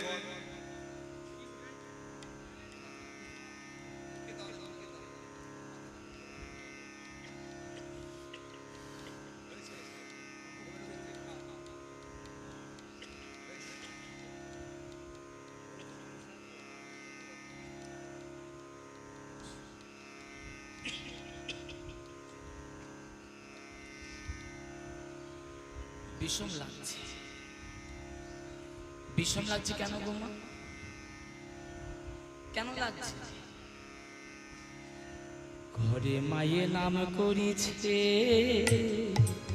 আমি করে বিষম লাগছে বিষম লাগছে কেন বৌমা কেন লাগছে? ঘরে মায়ে নাম করিছে।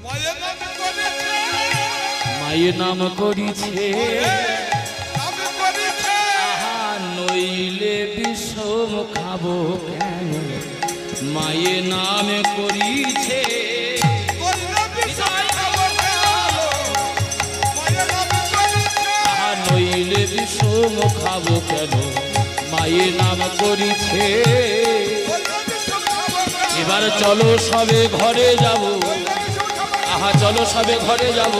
মায়ের নাম করেছে। মায়ে নাম করিছে। নাম করেছে। নইলে বিষম খাব কেন? মায়ে নাম করিছে। বিষম খাব কেন মায়ে নাম করিছে? এবার চলো সবে ঘরে যাব? আহা, চলো সবে ঘরে যাব?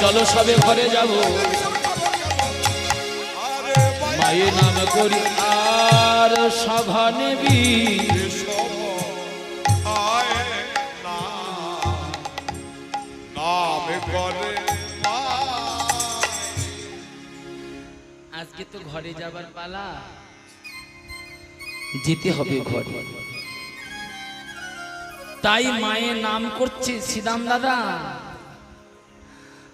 চলো সবে ঘরে যাব মায়ের মায়ের নাম করি আর সভা নেবি নাম করে আজকে তো ঘরে যাবার পালা। যেতে হবে ঘরে। তাই মায়ের নাম করছে সিদাম দাদা।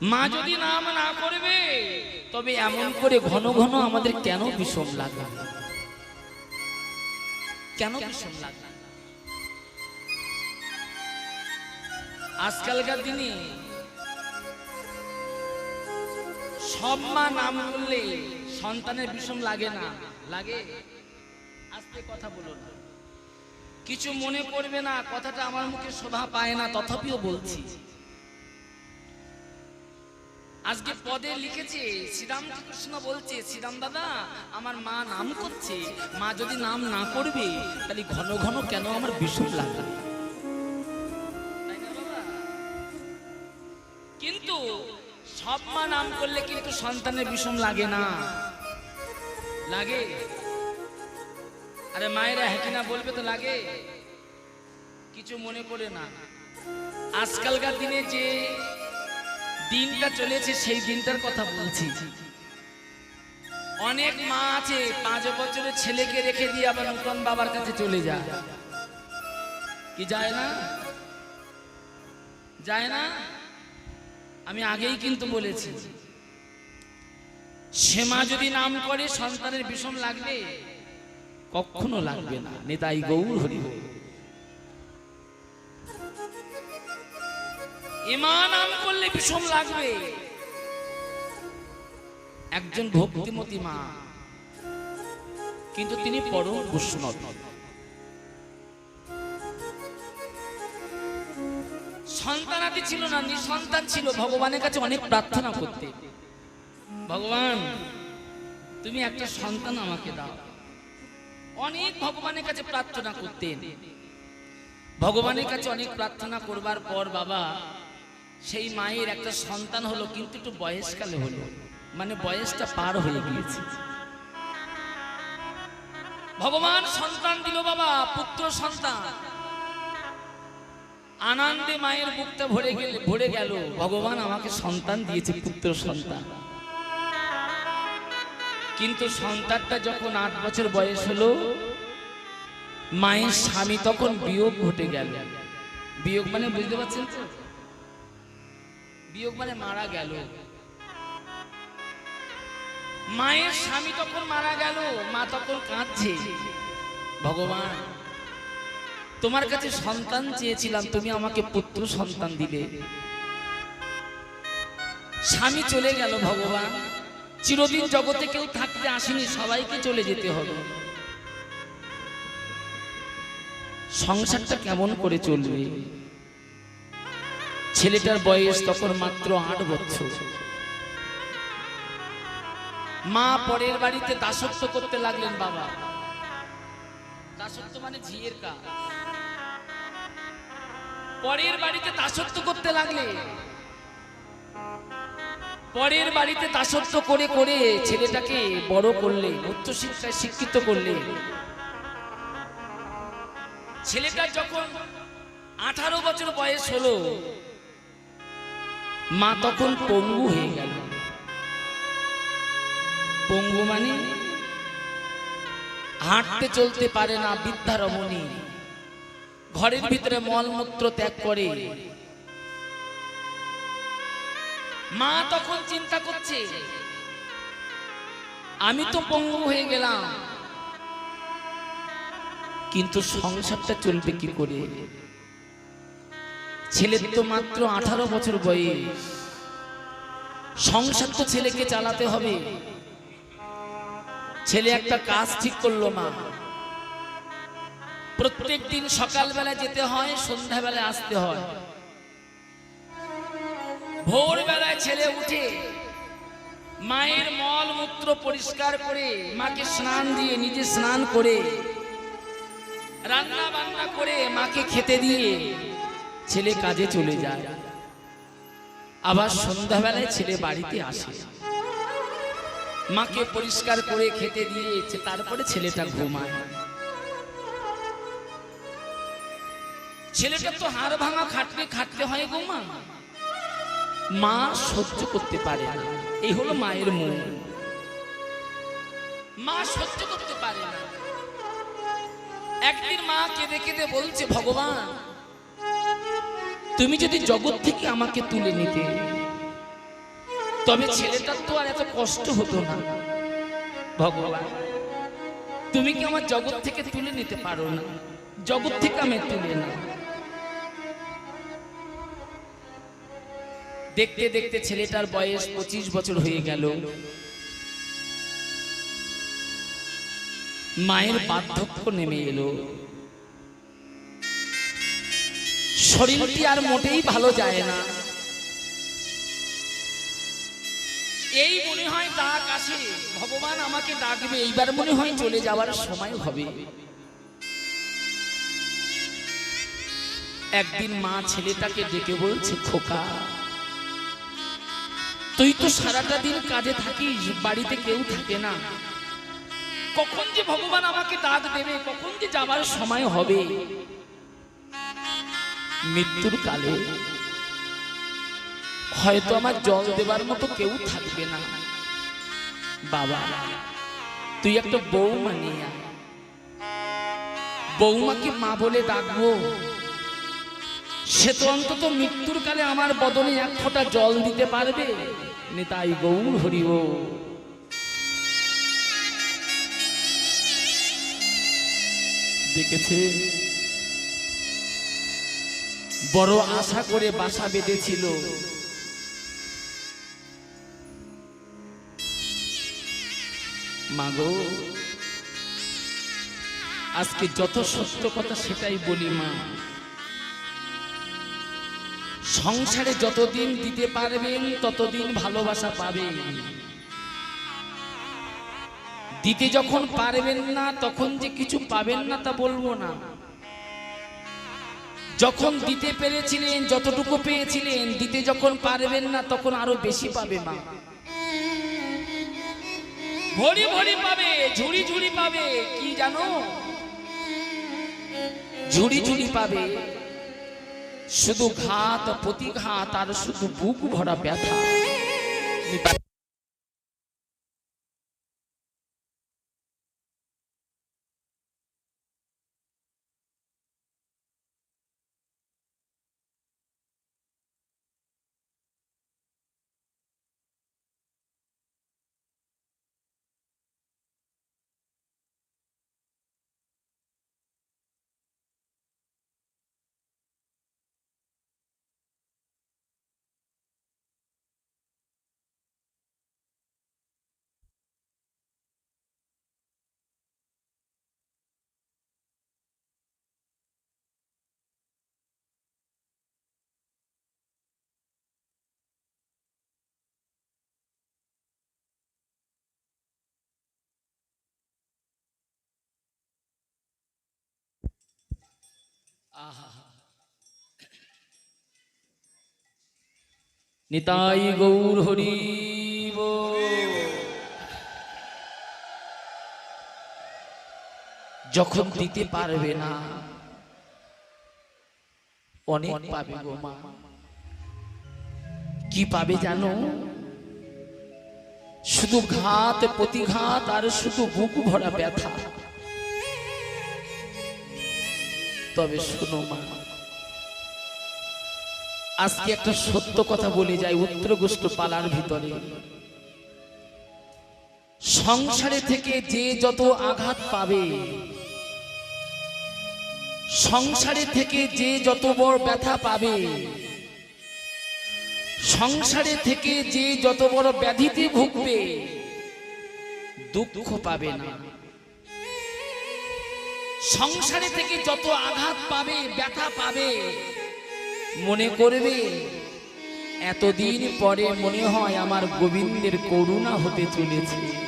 মা যদি নাম না করবে তবে এমন করে ঘন ঘন আমাদের কেন বিষম লাগে? কেন বিষম লাগে? আজকালকার দিনে সব মা নাম করলে সন্তানের বিষম লাগে না। লাগে? আস্তে কথা বলো না। কিছু মনে করবে না, কথাটা আমার মুখে শোভা পায় না, তথাপিও বলছি। আজকে পদে লিখেছে, শ্রীরাম কৃষ্ণ বলছে, শ্রীরাম দাদা, আমার মা নাম করছে। মা যদি নাম না করবে, তাহলে ঘন ঘন কেন আমার বিষম লাগে? কিন্তু সব মা নাম করলে কিন্তু সন্তানের বিষম লাগে না। লাগে। আরে মায়েরা হ্যাঁ কিনা বলবে তো লাগে। কিছু মনে করে না। আজকালকার দিনে যে দিনটা চলেছে, সেই দিনটার কথা বলছি। অনেক মা আছে, পাঁচ বছরের ছেলেকে রেখে দিয়ে আবার নতুন বাবার কাছে চলে যায়। কি যায় না? যায় না? আমি আগেই কিন্তু বলেছি। সে মা যদি নাম করে, সন্তানের বিষম লাগবে কখনো লাগবে না। নেতাই গৌর হরি বল। এ মা নাম করলে বিষম লাগবে। একজন ভক্তিমতী মা। কিন্তু তিনি পরম বৈষ্ণব। সন্তানাদি ছিল না, নিঃসন্তান ছিল। ভগবানের কাছে অনেক প্রার্থনা করতে। ভগবান, তুমি একটা সন্তান আমাকে দাও। অনেক ভগবানের কাছে প্রার্থনা করতেন। ভগবানের কাছে অনেক প্রার্থনা করবার পর বাবা, সেই মায়ের একটা সন্তান হলো, কিন্তু একটু বয়সকালে হলো। মানে বয়সটা পার হয়ে গিয়েছে। ভগবান সন্তান দিল বাবা, পুত্র সন্তান। আনন্দে মায়ের বুকটা ভরে গেল ভরে গেল। ভগবান আমাকে সন্তান দিয়েছে, পুত্র সন্তান। কিন্তু সন্তানটা যখন আট বছর বয়স হলো, মায়ের স্বামী তখন বিয়োগ ঘটে গেল। বিয়োগ মানে বুঝতে পারছেন বিয়োগ মানে মারা গেল। মায়ের স্বামী তখন মারা গেল, মা তখন কাঁদছে। ভগবান, তোমার কাছে সন্তান চেয়েছিলাম, তুমি আমাকে পুত্র সন্তান দিলে। স্বামী চলে গেল ভগবান। চিরদিন জগতে কেউ থাকতে আসেনি, সবাইকে চলে যেতে হবে। সংসারটা কেমন করে চলবে? ছেলেটার বয়স তখন মাত্র আট বছর। মা পরের বাড়িতে দাসত্ব করতে লাগলেন বাবা। দাসত্ব মানে ঝিয়ের কাজ। পরের বাড়িতে দাসত্ব করতে লাগলে পরের বাড়িতে দাসত্ব করে করে ছেলেটাকে বড় করলে, উচ্চশিক্ষায় শিক্ষিত করলে। ছেলেটা যখন আঠারো বছর বয়স হলো, মা তখন পঙ্গু হয়ে গেল। পঙ্গু মানে হাঁটতে চলতে পারে না বৃদ্ধা রমণী ঘরের ভিতরে মলমূত্র ত্যাগ করে মা তখন চিন্তা করছে, আমি তো পঙ্গু হয়ে গেলাম। কিন্তু সংসারটা চলবে কি করে? ছেলের তো মাত্র আঠারো বছর বয়স। সংসার তো ছেলেকে চালাতে হবে। ছেলে একটা কাজ ঠিক করল মা প্রত্যেক দিন সকালবেলা যেতে হয় সন্ধ্যাবেলায় আসতে হয়। ভোরবেলায় ছেলে উঠে মায়ের মল মূত্র পরিষ্কার করে মাকে স্নান দিয়ে নিজে স্নান করে রান্না বান্না করে মাকে খেতে দিয়ে ছেলে কাজে চলে যায়। আবার সন্ধ্যাবেলায় ছেলে বাড়িতে আসে। মাকে পরিষ্কার করে খেতে দিয়ে তারপরে ছেলেটা ঘুমায়। ছেলেটা তো হাড় ভাঙা খাটতে খাটতে হয় গো মা সহ্য করতে পারে না। এই হলো মায়ের মন। মা সহ্য করতে পারে না। একদিন মা কেঁদে কেঁদে বলছে, ভগবান, তুমি যদি জগৎ থেকে আমাকে তুলে নিতে, তবে ছেলেটার তো আর এত কষ্ট হতো না। ভগবান, তুমি কি আমার জগৎ থেকে তুলে নিতে পারো না? জগৎ থেকে আমি তুলে না দেখতে দেখতে ছেলেটার বয়স পঁচিশ বছর হয়ে গেল। মায়ের বার্ধক্য নেমে এলো। শরীরটি আর মোটেই ভালো যায় না। এই মনে হয় ডাক আসে। ভগবান আমাকে ডাকবে। এইবার মনে হয় চলে যাওয়ার সময় হবে। একদিন মা ছেলেটাকে ডেকে বলছে, খোকা তুই তো সারাটা দিন কাজে থাকিস, বাড়িতে কেউ থাকে না। কখন যে ভগবান আমাকে ডাক দেবে, কখন যে যাবার সময় হবে? মৃত্যুর কালে হয়তো আমার জল দেবার মতো কেউ থাকবে না। বাবা, তুই একটা বৌমা নিয়ে। বৌমাকে মা বলে ডাকবো। সে তো অন্তত মৃত্যুর কালে আমার বদনে এক ফোঁটা জল দিতে পারবে। নেতাই গৌর হরিব। দেখেছে? বড় আশা করে বাসা বেঁধেছিল। মাগো, আজকে যত সত্য কথা সেটাই বলি মা। সংসারে যতদিন দিতে পারবেন, ততদিন ভালোবাসা পাবেন। দিতে যখন পারবেন না, তখন যে কিছু পাবেন না তা বলব না। যখন দিতে পেরেছিলেন, যতটুকু পেয়েছিলেন, দিতে যখন পারবেন না, তখন আরও বেশি পাবে মা ভরি ভরি পাবে, ঝুড়ি ঝুড়ি পাবে, কি জানো? ঝুড়ি ঝুড়ি পাবে। শুধু ঘাত প্রতিঘাত আর শুধু বুক ভরা ব্যথা। নিতাই গৌর হরি। যখন দিতে পারবে না, অনেক পাবে গো মা। কি পাবে জানো? শুধু ঘাত, প্রতিঘাত, আর শুধু বুক ভরা ব্যথা। তবে শোনো মা। আজকে একটা সত্য কথা বলে যাই উত্তরগোষ্ঠ পালার ভিতরে। সংসারে থেকে যে যত আঘাত পাবে, সংসারে থেকে যে যত বড় ব্যথা পাবে, সংসারে থেকে যে যত বড় ব্যাধিতে ভুগবে, দুঃখ পাবে না। সংসারে থেকে যত আঘাত পাবে, ব্যথা পাবে, মনে করবে, এতদিন পরে মনে হয় আমার গোবিন্দের করুণা হতে চলেছে।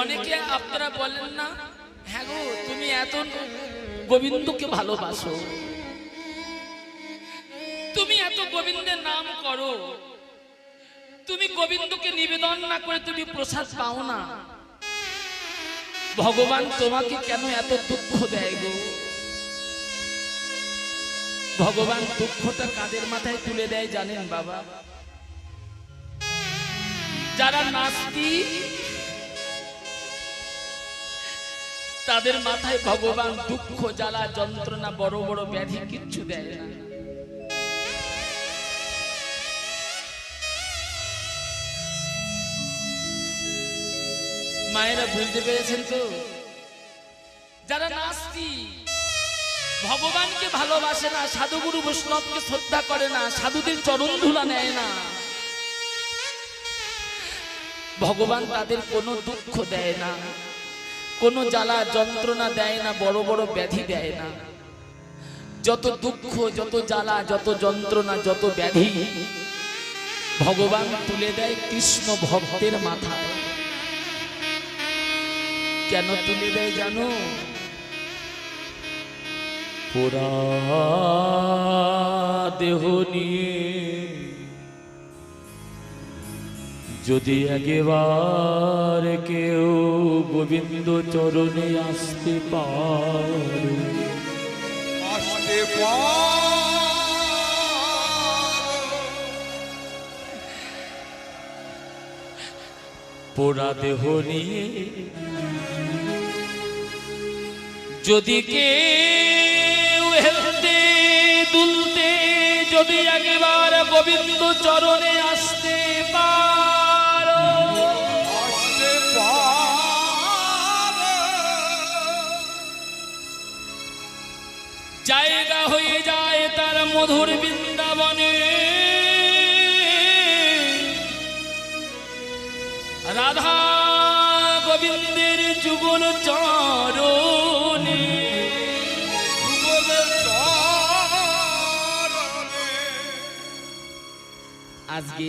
অনেকে আপনারা বলেন না হ্যাঁ গো, তুমি এত গোবিন্দকে ভালোবাসো। তুমি এত গোবিন্দের নাম করো। তুমি গোবিন্দকে নিবেদন না করে তুমি প্রসাদ পাও না। ভগবান তোমাকে কেন এত দুঃখ দেয় গো? ভগবান দুঃখটা কাদের মাথায় তুলে দেয় জানেন বাবা? যারা নাস্তিক তাদের মাথায় ভগবান দুঃখ, জ্বালা, যন্ত্রণা, বড় বড় ব্যাধি কিচ্ছু দেয় না। মায়েরা বুঝতে পেরেছেন তো? যারা নাস্তিক ভগবানকে ভালোবাসে না, সাধুগুরু বৈষ্ণবকে শ্রদ্ধা করে না, সাধুদের চরণ ধুলা নেয় না। ভগবান তাদের কোনো দুঃখ দেয় না। কোনো জ্বালা যন্ত্রণা দেয় না, বড় বড় ব্যাধি দেয় না। যত দুঃখ, যত জ্বালা, যত যন্ত্রণা, যত ব্যাধি, ভগবান তুলে দেয় কৃষ্ণ ভক্তের মাথায় কেন তুলে দেয় জানো? পোড়া দেহ নিয়ে যদি একেবার কেউ গোবিন্দ চরণে আসতে পারে। আসতে পার। পোড়া দেহ নিয়ে যদি কেউ হেলতে দুলতে যদি একবার গোবিন্দ চরণে আসতে পারো মধুর বৃন্দাবনে। রাধা গোবিন্দের যুগল চরণে। আজকে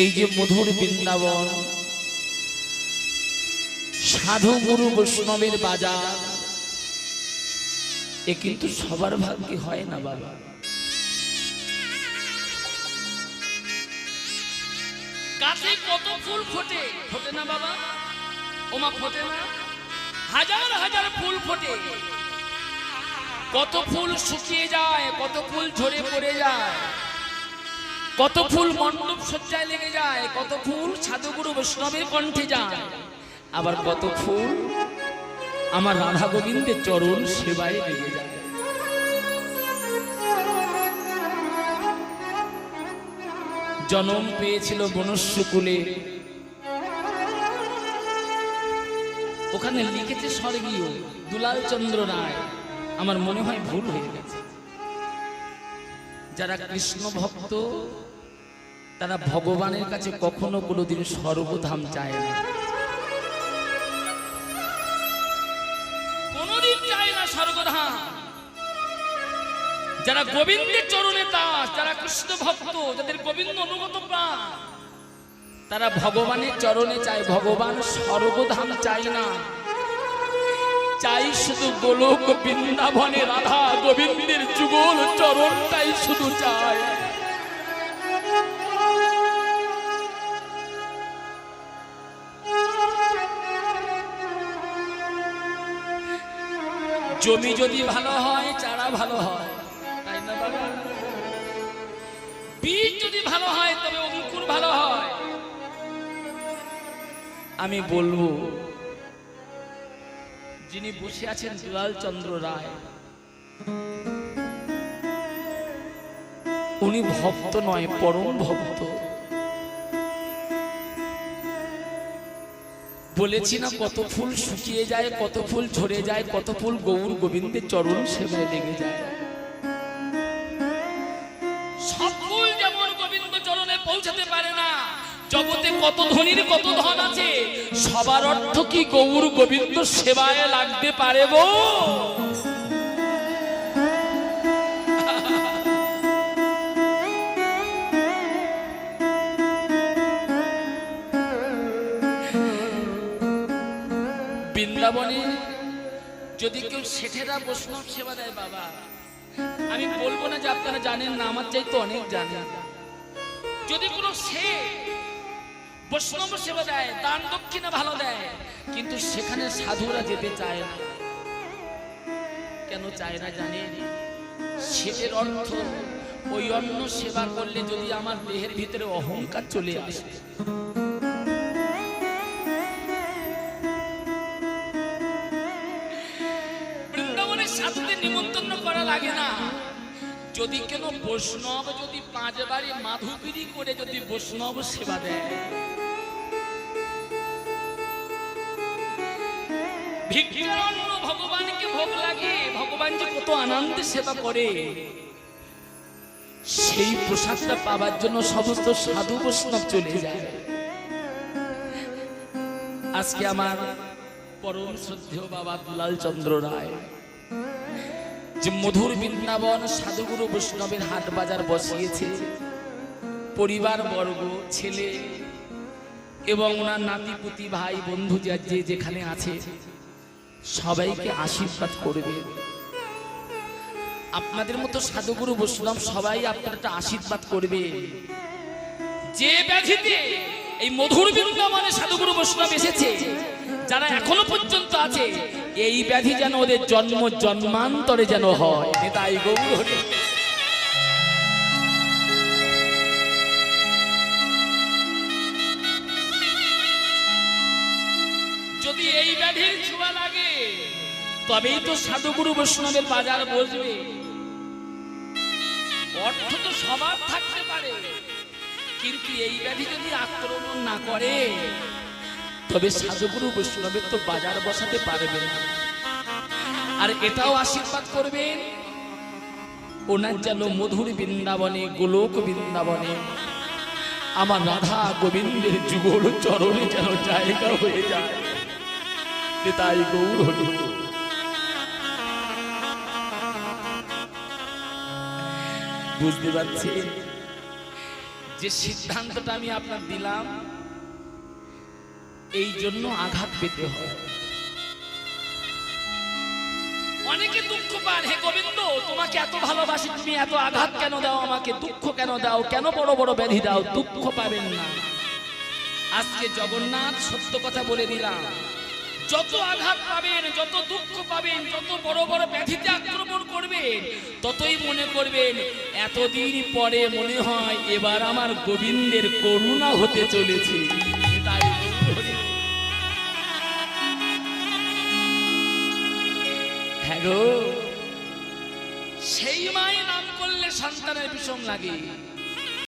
এই যে মধুর বৃন্দাবন, সাধু গুরু বৈষ্ণবের বাজার এ কিন্তু সবার ভাগ্যে হয় না বাবা। গাছে কত ফুল ফোটে ফোটে না বাবা? ওমা, ফোটে না? হাজার হাজার ফুল ফোটে। কত ফুল শুকিয়ে যায়, কত ফুল ঝরে পড়ে যায়। কত ফুল মণ্ডপ সজ্জায় লেগে যায়, কত ফুল সাধুগুরু বৈষ্ণবের কণ্ঠে যায়। আবার কত ফুল আমার রাধা গোবিন্দের চরণ সেবায় লেগে যায়। জনম পেয়েছিল বনস্যকুলে। ওখানে লিখেছে স্বর্গীয় দুলাল চন্দ্র রায়। আমার মনে হয় ভুল হয়ে গেছে। যারা কৃষ্ণ ভক্ত, তারা ভগবানের কাছে কখনো কোনোদিন সর্বধাম চায় না। যারা গোবিন্দের চরণে দাস, যারা কৃষ্ণ ভক্ত, যাদের গোবিন্দ অনুগত প্রাণ, তারা ভগবানের চরণে চায়, ভগবান সর্বধাম চাই না। চাই শুধু গোলক বৃন্দাবনে রাধা গোবিন্দের যুগল চরণটাই শুধু চায়। জমি যদি ভালো হয়, চারা ভালো হয় ভালো হয়। আমি বলব যিনি বসে আছেন দুলাল চন্দ্র রায় উনি ভক্ত নয় পরম ভক্ত। বলেছি না কত ফুল শুকিয়ে যায় কত ফুল ঝরে যায় কত ফুল গৌর গোবিন্দের চরণ সেবায় লেগে যায়। কত ধনীর কত ধন আছে? সবার অর্থ কি গৌর গোবিন্দ সেবায় লাগতে পারে গো বৃন্দাবনে যদি কেউ শেঠেরা বৈষ্ণব সেবা দেয় বাবা, আমি বলব না যে আপনারা জানেন না, আমার চাইতে অনেক জানেন। যদি কোনো সে বৈষ্ণব সেবা দেয়, দান দক্ষিণা ভালো দেয়, কিন্তু সেখানে সাধুরা যেতে চায় না। কেন চায় না জানেন সেটের অর্থ, ওই অন্য সেবা করলে যদি আমার দেহের ভিতরে অহংকার চলে আসে। বৃন্দাবনের সাধুদের নিমন্ত্রণ করা লাগে না। যদি কেন বৈষ্ণব যদি পাঁচ বাড়ি মাধুগিরি করে যদি বৈষ্ণব সেবা দেয়? ভিক্ষার ভগবানকে ভোগ লাগে, ভগবান যে কত আনন্দে সেবা করে। সেই প্রসাদটা পাবার জন্য সমস্ত সাধু বৈষ্ণব চলে যায়। আজকে আমার পরম শ্রদ্ধেয় বাবা দুলাল চন্দ্র রায়। যে মধুর বৃন্দাবন সাধুগুরু বৈষ্ণবের হাট বাজার বসিয়েছে। পরিবার, বর্গ, ছেলে এবং ওনার নাতিপুতি ভাই, বন্ধু যা যে যেখানে আছে, সবাইকে আশীর্বাদ করবে। আপনাদের মতো সাধুগুরু বৈষ্ণব সবাই আপনারটা আশীর্বাদ করবে। যে ব্যাধিতে এই মধুর বৃন্দাবনে সাধুগুরু বৈষ্ণব এসেছে, যারা এখনও পর্যন্ত আছে এই ব্যাধি যেন ওদের জন্ম জন্মান্তরে যেন হয়। তাই গৌর যদি এই ব্যাধির ছোঁয়া লাগে, তবেই তো সাধুগুরু বৈষ্ণবের বাজার বসবে। অর্থ তো সবার থাকতে পারে, কিন্তু এই ব্যাধি যদি আক্রমণ না করে তবে সাধুগুরু বৈষ্ণবের তো বাজার বসাতে পারবেন। আর এটাও আশীর্বাদ করবেন। ওনার যেন মধুর বৃন্দাবনে, গোলক বৃন্দাবনে, আমার রাধা গোবিন্দের যুগল চরণে যেন জায়গা হয়ে যায়। তাই গৌর হল বুঝতে পারছি যে সিদ্ধান্তটা আমি আপনার দিলাম এই জন্য আঘাত পেতে হয়। অনেকে দুঃখ পান হে গোবিন্দ, তোমাকে এত ভালোবাসি, তুমি এত আঘাত কেন দাও আমাকে? দুঃখ কেন দাও? কেন বড় বড় ব্যাধি দাও? দুঃখ পাবেন না। আজকে জগন্নাথ সত্য কথা বলে দিলাম। যত আঘাত পাবেন, যত দুঃখ পাবেন, যত বড় বড় ব্যাধিতে আক্রমণ করবেন, ততই মনে করবেন, এতদিন পরে মনে হয় এবার আমার গোবিন্দের করুণা হতে চলেছে। সেই মায়ের নাম করলে সন্তানের বিষম লাগে।